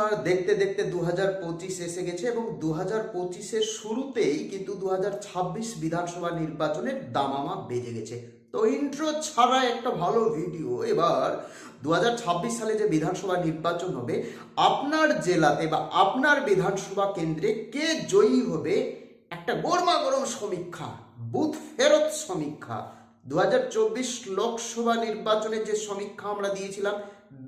নমস্কার দেখতে দেখতে দু হাজার পঁচিশ এসে গেছে এবং দু হাজার পঁচিশের শুরুতেই কিন্তু দু হাজার ছাব্বিশ বিধানসভা নির্বাচনের দামামা বেজে গেছে। তো ইন্ট্রো ছাড়া একটা ভালো ভিডিও এবার দু হাজার ছাব্বিশ সালে যে বিধানসভা নির্বাচন হবে, আপনার জেলাতে বা আপনার বিধানসভা কেন্দ্রে কে জয়ী হবে? একটা গরমা গরম সমীক্ষা, বুথ ফেরত সমীক্ষা। দু হাজার চব্বিশ লোকসভা নির্বাচনের যে সমীক্ষা আমরা দিয়েছিলাম,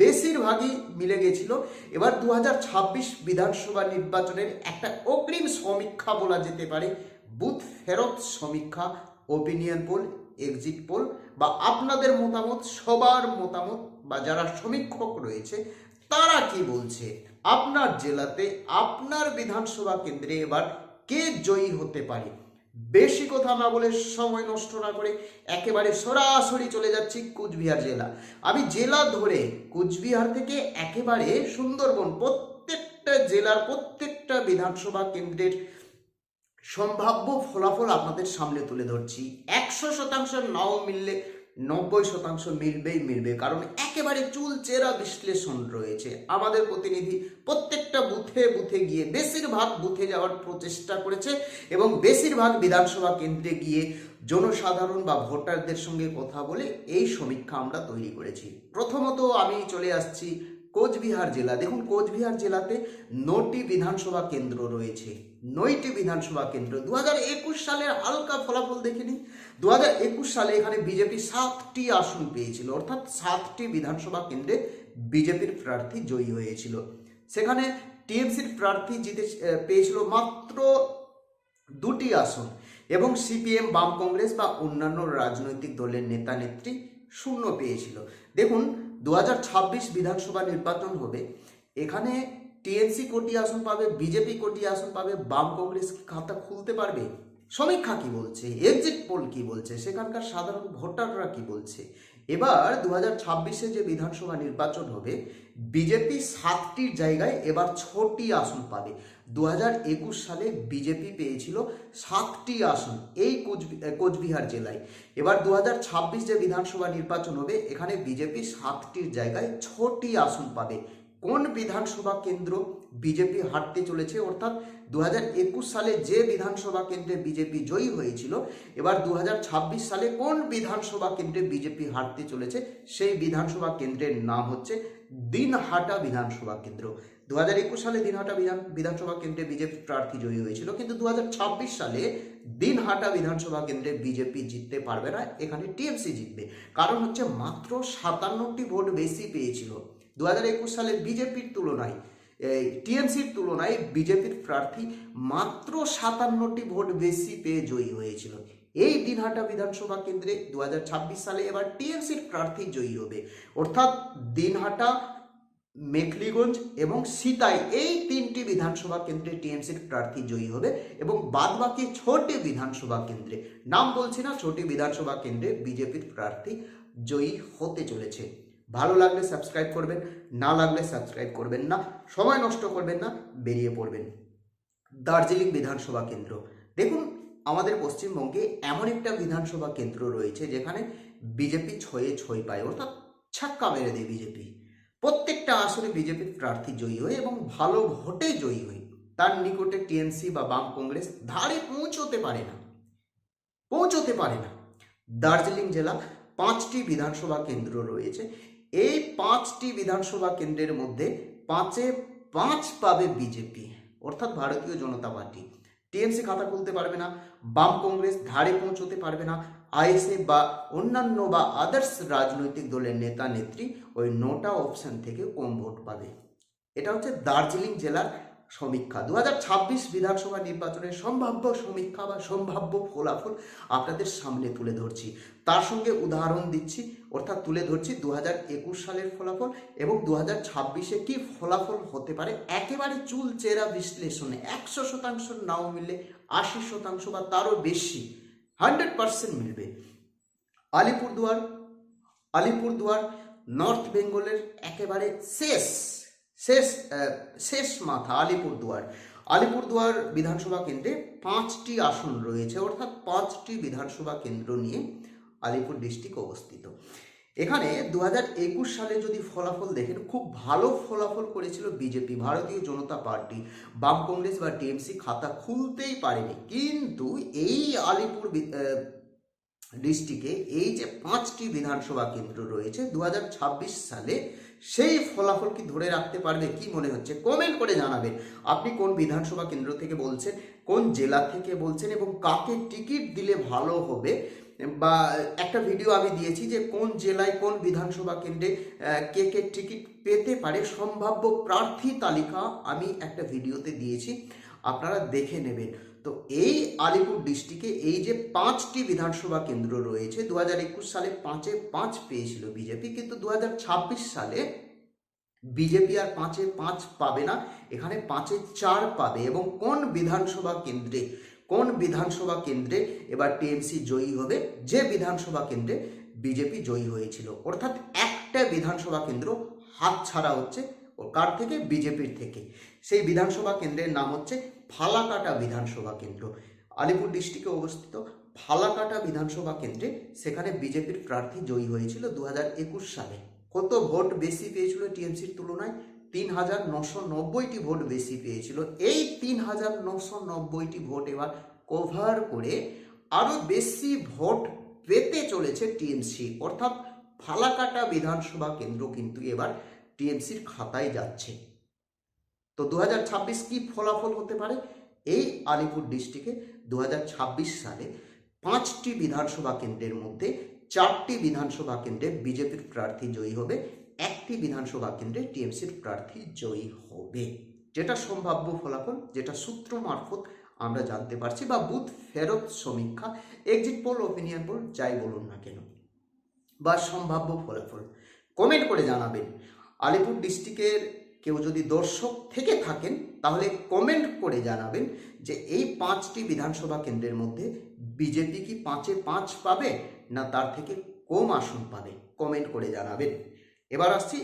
বেশিরভাগই মিলে গেছিল। এবার দু হাজার ছাব্বিশ বিধানসভা নির্বাচনের একটা অগ্রিম সমীক্ষা বলা যেতে পারে, বুথ ফেরত সমীক্ষা ওপিনিয়ন পোল এক্সিট পোল বা আপনাদের মতামত, সবার মতামত, বা যারা সমীক্ষক রয়েছে, তারা কি বলছে? আপনার জেলাতে, আপনার বিধানসভা কেন্দ্রে এবার কে জয়ী হতে পারে? বেশি কথা না বলে সময় নষ্ট না করে একেবারে সরাসরি চলে যাচ্ছি কুচবিহার জেলা। আমি জেলা ধরে কুচবিহার থেকে একেবারে সুন্দরবন প্রত্যেকটা জেলার প্রত্যেকটা বিধানসভা কেন্দ্রের সম্ভাব্য ফলাফল আপনাদের সামনে তুলে ধরছি। একশো শতাংশ নাও মিললে নব্বই শতাংশ মিলবেই মিলবে, কারণ একেবারে চুল চেরা বিশ্লেষণ রয়েছে। আমাদের প্রতিনিধি প্রত্যেকটা বুথে বুথে গিয়ে বেশিরভাগ বুথে যাওয়ার প্রচেষ্টা করেছে এবং বেশিরভাগ বিধানসভা কেন্দ্রে গিয়ে জনসাধারণ বা ভোটারদের সঙ্গে কথা বলে এই সমীক্ষা আমরা তৈরি করেছি। প্রথমত আমি চলে আসছি কোচবিহার জেলা। দেখুন, কোচবিহার জেলাতে নটি বিধানসভা কেন্দ্র রয়েছে। নয়টি বিধানসভা কেন্দ্র। দু হাজার একুশ সালের হালকা ফলাফল দেখে নিন। দু সালে এখানে বিজেপি সাতটি আসন পেয়েছিল। অর্থাৎ সাতটি বিধানসভা কেন্দ্রে বিজেপির প্রার্থী জয়ী হয়েছিল। সেখানে টিএমসির প্রার্থী জিতে পেয়েছিল মাত্র দুটি আসন এবং সিপিএম, বাম কংগ্রেস বা অন্যান্য রাজনৈতিক দলের নেতা নেত্রী শূন্য পেয়েছিল। দেখুন দু হাজার ছাব্বিশ বিধানসভা নির্বাচন হবে, এখানে টিএনসি কোটি আসন পাবে, বিজেপি কোটি আসন পাবে, বাম কংগ্রেস খাতা খুলতে পারবে? সমীক্ষা কি বলছে? এক্সিট পোল কি বলছে? সেখানকার সাধারণ ভোটাররা কি বলছে? এবার দু হাজার যে বিধানসভা নির্বাচন হবে, বিজেপি সাতটির জায়গায় এবার ছটি আসন পাবে। দু হাজার একুশ সালে বিজেপি পেয়েছিল সাতটি আসন এই কোচবি- কোচবিহার জেলায়। এবার দু হাজার ছাব্বিশ যে বিধানসভা নির্বাচন হবে, এখানে বিজেপি সাতটির জায়গায় ছটি আসন পাবে। কোন বিধানসভা কেন্দ্র বিজেপি হারতে চলেছে? অর্থাৎ দু সালে যে বিধানসভা কেন্দ্রে বিজেপি জয়ী হয়েছিল, এবার দু হাজার ছাব্বিশ সালে কোন বিধানসভা কেন্দ্রে বিজেপি হারতে চলেছে, সেই বিধানসভা কেন্দ্রের নাম হচ্ছে দিনহাটা বিধানসভা কেন্দ্র। দু হাজার একুশ সালে দিনহাটা বিধান, বিধানসভা কেন্দ্রে বিজেপি প্রার্থী জয়ী হয়েছিল, কিন্তু দু হাজার ছাব্বিশ সালে দিনহাটা বিধানসভা কেন্দ্রে বিজেপি জিততে পারবে না, এখানে টিএমসি জিতবে। কারণ হচ্ছে মাত্র সাতান্নটি ভোট বেশি পেয়েছিল। দু হাজার একুশ সালে বিজেপির তুলনায় টিএমসির তুলনায় বিজেপির প্রার্থী মাত্র সাতান্নটি ভোট বেশি পেয়ে জয়ী হয়েছিল। এই দিনহাটা বিধানসভা কেন্দ্রে দু হাজার ছাব্বিশ সালে এবার টিএমসির প্রার্থী জয়ী হবে। অর্থাৎ দিনহাটা মেখলিগঞ্জ এবং সিতাই এই তিনটি বিধানসভা কেন্দ্রে টিএমসির প্রার্থী জয়ী হবে এবং বাদবাকি ছটি বিধানসভা কেন্দ্রে, নাম বলছি না, ছটি বিধানসভা কেন্দ্রে বিজেপির প্রার্থী জয়ী হতে চলেছে। ভালো লাগলে সাবস্ক্রাইব করবেন, না লাগলে সাবস্ক্রাইব করবেন না, সময় নষ্ট করবেন না, বেরিয়ে পড়বেন। দার্জিলিং বিধানসভা কেন্দ্র। দেখুন, আমাদের পশ্চিমবঙ্গে এমন একটা বিধানসভা কেন্দ্র রয়েছে যেখানে বিজেপি ছয়ে ছয় পায়, অর্থাৎ ছাক্কা মেরে দেয় বিজেপি। প্রত্যেকটা আসনে বিজেপির প্রার্থী জয়ী হয় এবং ভালো ভোটে জয়ী হয় তার নিকটে টিএমসি বা বাম কংগ্রেস ধারে পৌঁছতে পারে না। পৌঁছতে পারে না। দার্জিলিং জেলা পাঁচটি বিধানসভা কেন্দ্র রয়েছে। এই পাঁচটি বিধানসভা কেন্দ্রের মধ্যে পাঁচে পাঁচ পাবে বিজেপি, অর্থাৎ ভারতীয় জনতা পার্টি। টিএমসি খাতা খুলতে পারবে না, বাম কংগ্রেস ধারে পৌঁছতে পারবে না আইএসএ বা অন্যান্য বা আদার্স রাজনৈতিক দলের নেতা, নেত্রী ওই নোটা অপশন থেকে কম ভোট পাবে। এটা হচ্ছে দার্জিলিং জেলার সমীক্ষা। দু হাজার ছাব্বিশ বিধানসভা নির্বাচনের সম্ভাব্য সমীক্ষা বা সম্ভাব্য ফলাফল আপনাদের সামনে তুলে ধরছি। তার সঙ্গে উদাহরণ দিচ্ছি, অর্থাৎ তুলে ধরছি দু হাজার একুশ সালের ফলাফল এবং দু হাজার ছাব্বিশে কী ফলাফল হতে পারে। একেবারে চুল চেরা বিশ্লেষণে একশো শতাংশ নাও মিললে আশি শতাংশ বা তারও বেশি হান্ড্রেড পার্সেন্ট মিলবে। আলিপুরদুয়ার আলিপুরদুয়ার, নর্থ বেঙ্গলের একেবারে শেষ শেষ শেষ মাথা আলিপুরদুয়ার। আলিপুরদুয়ার বিধানসভা কেন্দ্রে পাঁচটি আসন রয়েছে, অর্থাৎ পাঁচটি বিধানসভা কেন্দ্র নিয়ে আলিপুর ডিস্ট্রিক্ট অবস্থিত। এখানে দু সালে যদি ফলাফল দেখেন, খুব ভালো ফলাফল করেছিল বিজেপি, ভারতীয় জনতা পার্টি। বাম কংগ্রেস বা টিএমসি খাতা খুলতেই পারেনি। কিন্তু এই আলিপুর ডিস্ট্রিক্টে এই যে পাঁচটি বিধানসভা কেন্দ্র রয়েছে দু হাজার ছাব্বিশ সালে, সেই ফলাফল কি ধরে রাখতে পারবে, কি মনে হচ্ছে? কমেন্ট করে জানাবেন। আপনি কোন বিধানসভা কেন্দ্র থেকে বলছেন, কোন জেলা থেকে বলছেন এবং কাকে টিকিট দিলে ভালো হবে? বা একটা ভিডিও আমি দিয়েছি যে কোন জেলায় কোন বিধানসভা কেন্দ্রে কে কে টিকিট পেতে পারে সম্ভাব্য প্রার্থী তালিকা আমি একটা ভিডিওতে দিয়েছি, আপনারা দেখে নেবেন। তো এই আলিপুর ডিস্ট্রিক্টে এই যে পাঁচটি বিধানসভা কেন্দ্র রয়েছে দু হাজার একুশ সালে পাঁচে পাঁচ পেয়েছিল বিজেপি, কিন্তু দু হাজার ছাব্বিশ সালে বিজেপি আর পাঁচে পাঁচ পাবে না, এখানে পাঁচে চার পাবে এবং কোন বিধানসভা কেন্দ্রে কোন বিধানসভা কেন্দ্রে এবার টিএমসি জয়ী হবে? যে বিধানসভা কেন্দ্রে বিজেপি জয়ী হয়েছিল। অর্থাৎ একটা বিধানসভা কেন্দ্র হাত ছাড়া হচ্ছে ও কার থেকে? বিজেপির থেকে। সেই বিধানসভা কেন্দ্রের নাম হচ্ছে ফালাকাটা বিধানসভা কেন্দ্র। আলিপুর ডিস্ট্রিক্টে অবস্থিত ফালাকাটা বিধানসভা কেন্দ্রে সেখানে বিজেপির প্রার্থী জয়ী হয়েছিল দু হাজার একুশ সালে। কত ভোট বেশি পেয়েছিল টিএমসির তুলনায়? তিন হাজার নশো নব্বইটি ভোট বেশি পেয়েছিল। এই তিন হাজার নশো নব্বইটি ভোট এবার কভার করে আরও বেশি ভোট পেতে চলেছে টিএমসি। অর্থাৎ ফালাকাটা বিধানসভা কেন্দ্র কিন্তু এবার টিএমসির খাতায় যাচ্ছে। তো দু হাজার ছাব্বিশ কি ফলাফল হতে পারে? এই আলিপুর ডিস্ট্রিক্টে দু হাজার ছাব্বিশ সালে পাঁচটি বিধানসভা কেন্দ্রের মধ্যে চারটি বিধানসভা কেন্দ্রে বিজেপির প্রার্থী জয়ী হবে। একটি বিধানসভা কেন্দ্রে টিএমসির প্রার্থী জয়ী হবে। যেটা সম্ভাব্য ফলাফল, যেটা সূত্র মারফত আমরা জানতে পারছি বা বুথ ফেরত সমীক্ষা এক্সিট পোল ওপিনিয়ন পোল যাই বলুন না কেন, বা সম্ভাব্য ফলাফল। কমেন্ট করে জানাবেন। আলিপুর ডিস্ট্রিক্টের কেউ যদি দর্শক থেকে থাকেন, তাহলে কমেন্ট করে জানাবেন যে এই পাঁচটি বিধানসভা কেন্দ্রের মধ্যে বিজেপি কি পাঁচে পাঁচ পাবে, না তার থেকে কম আসন পাবে? কমেন্ট করে জানাবেন। এবার আসছি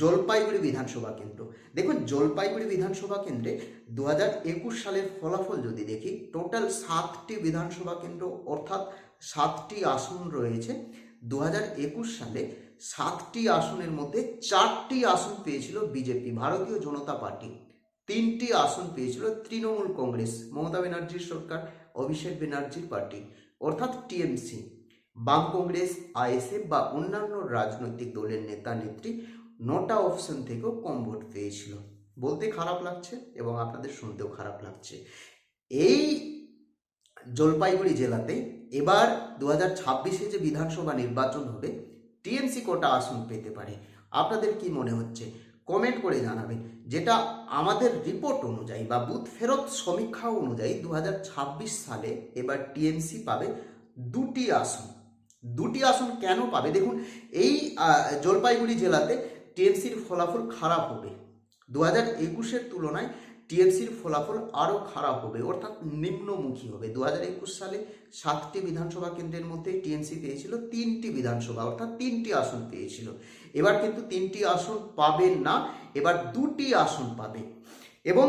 জলপাইগুড়ি বিধানসভা কেন্দ্র। দেখুন, জলপাইগুড়ি বিধানসভা কেন্দ্রে দু হাজার একুশ সালের ফলাফল যদি দেখি, টোটাল সাতটি বিধানসভা কেন্দ্র অর্থাৎ সাতটি আসন রয়েছে। দু হাজার একুশ সালে সাতটি আসনের মধ্যে চারটি আসন পেয়েছিল বিজেপি, ভারতীয় জনতা পার্টি। তিনটি আসন পেয়েছিল তৃণমূল কংগ্রেস, মমতা ব্যানার্জির সরকার, অভিষেক ব্যানার্জির পার্টি, অর্থাৎ টিএমসি। বাম কংগ্রেস, আইএসএফ বা অন্যান্য রাজনৈতিক দলের নেতা, নেত্রী নটা অপশন থেকেও কম ভোট পেয়েছিল। বলতে খারাপ লাগছে এবং আপনাদের শুনতেও খারাপ লাগছে। এই জলপাইগুড়ি জেলাতে এবার দু হাজার ছাব্বিশে যে বিধানসভা নির্বাচন হবে, টিএমসি কোটা আসন পেতে পারে? আপনাদের কি মনে হচ্ছে? কমেন্ট করে জানাবেন। যেটা আমাদের রিপোর্ট অনুযায়ী বা বুথ ফেরত সমীক্ষা অনুযায়ী দু হাজার ছাব্বিশ সালে এবার টিএমসি পাবে দুটি আসন। দুটি আসন কেন পাবে? দেখুন, এই জলপাইগুড়ি জেলাতে টিএমসির ফলাফল খারাপ হবে। দু হাজার একুশের তুলনায় টিএমসির ফলাফল আরও খারাপ হবে, অর্থাৎ নিম্নমুখী হবে। দু হাজার একুশ সালে সাতটি বিধানসভা কেন্দ্রের মধ্যে টিএমসি পেয়েছিল তিনটি বিধানসভা, অর্থাৎ তিনটি আসন পেয়েছিল। এবার কিন্তু তিনটি আসন পাবে না, এবার দুটি আসন পাবে এবং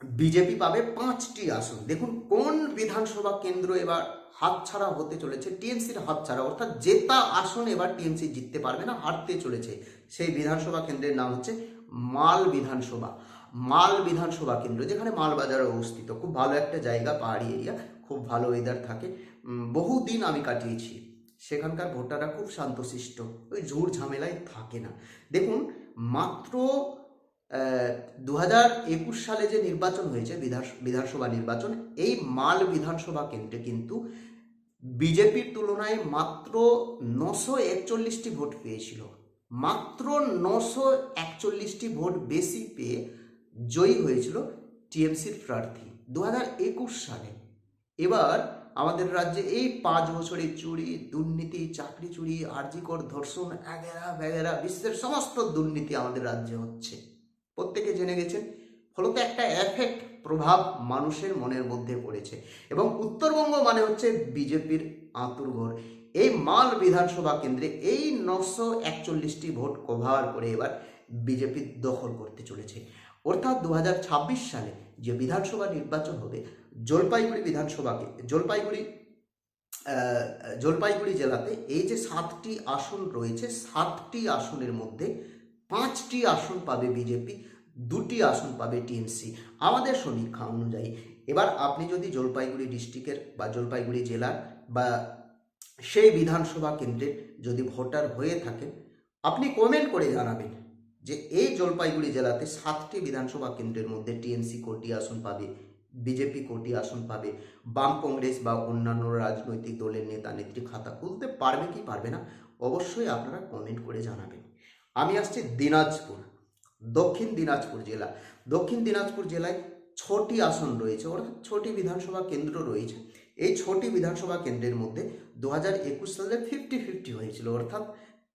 বিজেপি পাবে পাঁচটি আসন। দেখুন, কোন বিধানসভা কেন্দ্র এবার হাতছাড়া হতে চলেছে টিএমসির হাতছাড়া অর্থাৎ জেতা আসন এবার টিএমসি জিততে পারবে না হারতে চলেছে। সেই বিধানসভা কেন্দ্রের নাম হচ্ছে মাল বিধানসভা। মাল বিধানসভা কেন্দ্র যেখানে মালবাজার অবস্থিত। খুব ভালো একটা জায়গা পাহাড়ি এরিয়া খুব ভালো ওয়েদার থাকে। উম, বহুদিন আমি কাটিয়েছি। সেখানকার ভোটাররা খুব শান্তশিষ্ট। ওই ঝুড় ঝামেলায় থাকে না। দেখুন মাত্র দু হাজার একুশ সালে যে নির্বাচন হয়েছে বিধান- বিধানসভা নির্বাচন এই মাল বিধানসভা কেন্দ্রে কিন্তু বিজেপির তুলনায় মাত্র নশো একচল্লিশটি ভোট পেয়েছিল। মাত্র নশো একচল্লিশটি ভোট বেশি পেয়ে জয়ী হয়েছিল টিএমসির প্রার্থী দু হাজার একুশ সালে। এবার আমাদের রাজ্যে এই পাঁচ বছরের চুরি, দুর্নীতি, চাকরি চুরি আর্জিকর ধর্ষণ, এগেরা ব্যাগেরা বিশ্বের সমস্ত দুর্নীতি আমাদের রাজ্যে হচ্ছে। প্রত্যেকে জেনে গেছেন। ফলত একটা এফেক্ট প্রভাব মানুষের মনের মধ্যে পড়েছে এবং উত্তরবঙ্গ মানে হচ্ছে বিজেপির আঁতুরঘর এই মাল বিধানসভা কেন্দ্রে এই নশো একচল্লিশটি ভোট কভার করে এবার বিজেপি দখল করতে চলেছে। অর্থাৎ দু হাজার ছাব্বিশ সালে যে বিধানসভা নির্বাচন হবে, জলপাইগুড়ি বিধানসভাকে, জলপাইগুড়ি জলপাইগুড়ি জেলাতে এই যে সাতটি আসন রয়েছে, সাতটি আসনের মধ্যে পাঁচটি আসন পাবে বিজেপি। দুটি আসন পাবে টিএমসি। আমাদের সমীক্ষা অনুযায়ী এবার আপনি যদি জলপাইগুড়ি ডিস্ট্রিক্টের বা জলপাইগুড়ি জেলার বা সেই বিধানসভা কেন্দ্রের যদি ভোটার হয়ে থাকেন, আপনি কমেন্ট করে জানাবেন যে এই জলপাইগুড়ি জেলাতে সাতটি বিধানসভা কেন্দ্রের মধ্যে টিএমসি কোটি আসন পাবে, বিজেপি কোটি আসন পাবে, বাম কংগ্রেস বা অন্যান্য রাজনৈতিক দলের নেতা, নেত্রী খাতা খুলতে পারবে কি পারবে না, অবশ্যই আপনারা কমেন্ট করে জানাবেন। আমি আসছি দিনাজপুর। দক্ষিণ দিনাজপুর জেলা। দক্ষিণ দিনাজপুর জেলায় ছটি আসন রয়েছে, অর্থাৎ ছটি বিধানসভা কেন্দ্র রয়েছে। এই ছটি বিধানসভা কেন্দ্রের মধ্যে দু হাজার একুশ সালে ফিফটি ফিফটি হয়েছিল, অর্থাৎ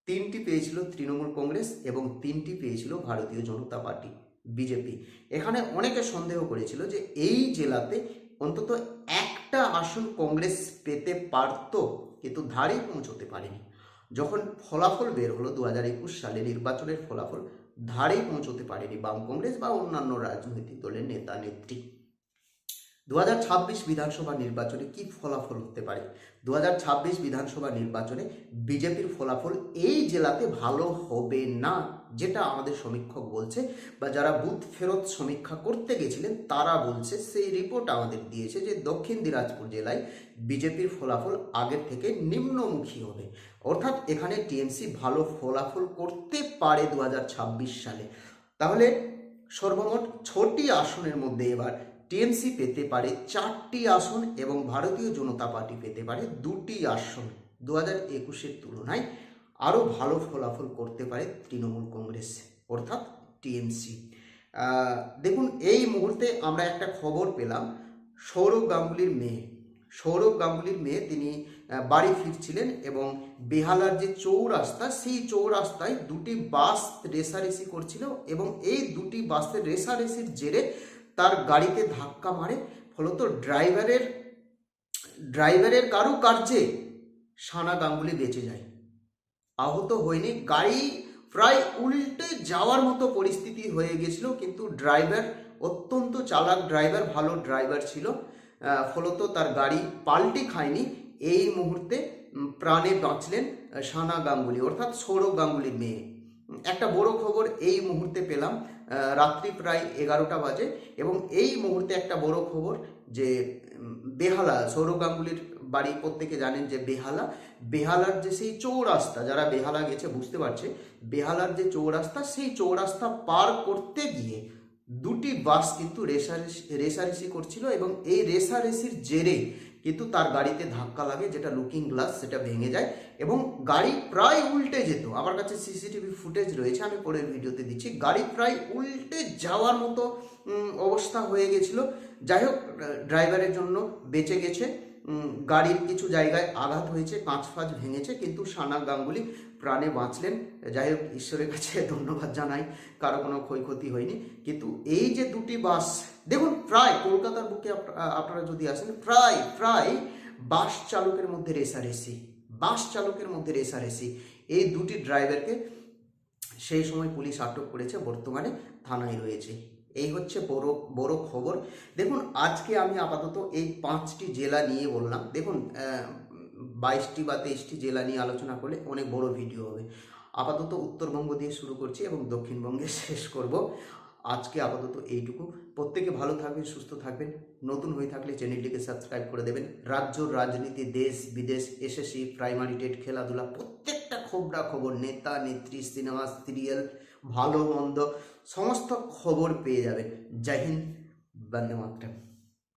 তিনটি পেয়েছিল তৃণমূল কংগ্রেস এবং তিনটি পেয়েছিল ভারতীয় জনতা পার্টি, বিজেপি। এখানে অনেকে সন্দেহ করেছিল যে এই জেলাতে অন্তত একটা আসন কংগ্রেস পেতে পারত, কিন্তু ধারেই পৌঁছতে পারেনি। যখন ফলাফল বের হলো দু হাজার একুশ সালে নির্বাচনের ফলাফল ধারেই পৌঁছতে পারেনি বাম কংগ্রেস বা অন্যান্য রাজনৈতিক দলের নেতা নেত্রী দু হাজার ছাব্বিশ বিধানসভা নির্বাচনে কি ফলাফল হতে পারে? দু হাজার ছাব্বিশ বিধানসভা নির্বাচনে বিজেপির ফলাফল এই জেলাতে ভালো হবে না, যেটা আমাদের সমীক্ষক বলছে বা যারা বুথ ফেরত সমীক্ষা করতে গেছিলেন তারা বলছে, সেই রিপোর্ট আমাদের দিয়েছে যে দক্ষিণ দিনাজপুর জেলায় বিজেপির ফলাফল আগের থেকে নিম্নমুখী হবে। অর্থাৎ এখানে টিএমসি ভালো ফলাফল করতে পারে দু হাজার ছাব্বিশ সালে। তাহলে সর্বমোট ছটি আসনের মধ্যে এবার টিএমসি পেতে পারে চারটি আসন এবং ভারতীয় জনতা পার্টি পেতে পারে দুটি আসন। দু হাজার একুশের তুলনায় আরও ভালো ফলাফল করতে পারে তৃণমূল কংগ্রেস, অর্থাৎ টিএমসি। দেখুন, এই মুহূর্তে আমরা একটা খবর পেলাম। সৌরভ গাঙ্গুলির মেয়ে, সৌরভ গাঙ্গুলির মেয়ে তিনি বাড়ি ফিরছিলেন এবং বেহালার যে চৌরাস্তা, সেই চৌরাস্তায় দুটি বাস রেসারেসি করছিল এবং এই দুটি বাসের রেসারেসির জেরে তার গাড়িতে ধাক্কা মারে, ফলত ড্রাইভারের ড্রাইভারের কারও কার্যে সানা গাঙ্গুলি বেঁচে যায়। আহত হয়নি, গাড়ি প্রায় উল্টে যাওয়ার মতো পরিস্থিতি হয়ে গেছিল, কিন্তু ড্রাইভার অত্যন্ত চালাক ড্রাইভার, ভালো ড্রাইভার ছিল। ফলত তার গাড়ি পাল্টি খায়নি। এই মুহূর্তে প্রাণে বাঁচলেন সানা গাঙ্গুলি, অর্থাৎ সৌরভ গাঙ্গুলির মেয়ে। একটা বড় খবর এই মুহূর্তে পেলাম রাত্রি প্রায় এগারোটা বাজে এবং এই মুহূর্তে একটা বড় খবর যে বেহালা, সৌরভ গাঙ্গুলির বাড়ি প্রত্যেকে জানেন যে বেহালা, বেহালার যে সেই চৌরাস্তা, যারা বেহালা গেছে বুঝতে পারছে, বেহালার যে চৌরাস্তা, সেই চৌরাস্তা পার করতে গিয়ে দুটি বাস কিন্তু রেসারেসি রেসারেসি করছিল এবং এই রেসারেসির জেরে কিন্তু তার গাড়িতে ধাক্কা লাগে, যেটা লুকিং গ্লাস সেটা ভেঙে যায় এবং গাড়ি প্রায় উল্টে যেত। আমার কাছে সিসিটিভি ফুটেজ রয়েছে, আমি পরের ভিডিওতে দিচ্ছি। গাড়ি প্রায় উল্টে যাওয়ার মতো অবস্থা হয়ে গেছিল। যাই হোক ড্রাইভারের জন্য বেঁচে গেছে। গাড়ির কিছু জায়গায় আঘাত হয়েছে কাঁচ ফাঁচ ভেঙেছে, কিন্তু সানা গাঙ্গুলি প্রাণে বাঁচলেন। যাই হোক ঈশ্বরের কাছে ধন্যবাদ জানাই, কারও কোনো ক্ষয়ক্ষতি হয়নি। কিন্তু এই যে দুটি বাস, দেখুন, প্রায় কলকাতার বুকে আপনারা যদি আসেন, প্রায় প্রায় বাস চালকের মধ্যে রেসারেসি, বাস চালকের মধ্যে রেসারেসি। এই দুটি ড্রাইভারকে সেই সময় পুলিশ আটক করেছে, বর্তমানে থানায় রয়েছে। এই হচ্ছে বড় বড় খবর। দেখুন, আজকে আমি আপাতত এই পাঁচটি জেলা নিয়ে বললাম। দেখুন বাইশটি বা তেইশটি জেলা নিয়ে আলোচনা করলে অনেক বড় ভিডিও হবে। আপাতত উত্তরবঙ্গ দিয়ে শুরু করছি এবং দক্ষিণবঙ্গে শেষ করব। আজকে আপাতত এইটুকু। প্রত্যেকে ভালো থাকবেন, সুস্থ থাকবেন। নতুন হয়ে থাকলে চ্যানেলটিকে সাবস্ক্রাইব করে দেবেন। রাজ্য, রাজনীতি, দেশ, বিদেশ, এসএসসি, প্রাইমারি টেট, খেলাধুলা, প্রত্যেকটা খবরা খবর, নেতা, নেত্রী, সিনেমা, সিরিয়াল, ভালো, মন্দ, সমস্ত খবর পেয়ে যাবেন। জয় হিন্দ, বন্দে মাতরম।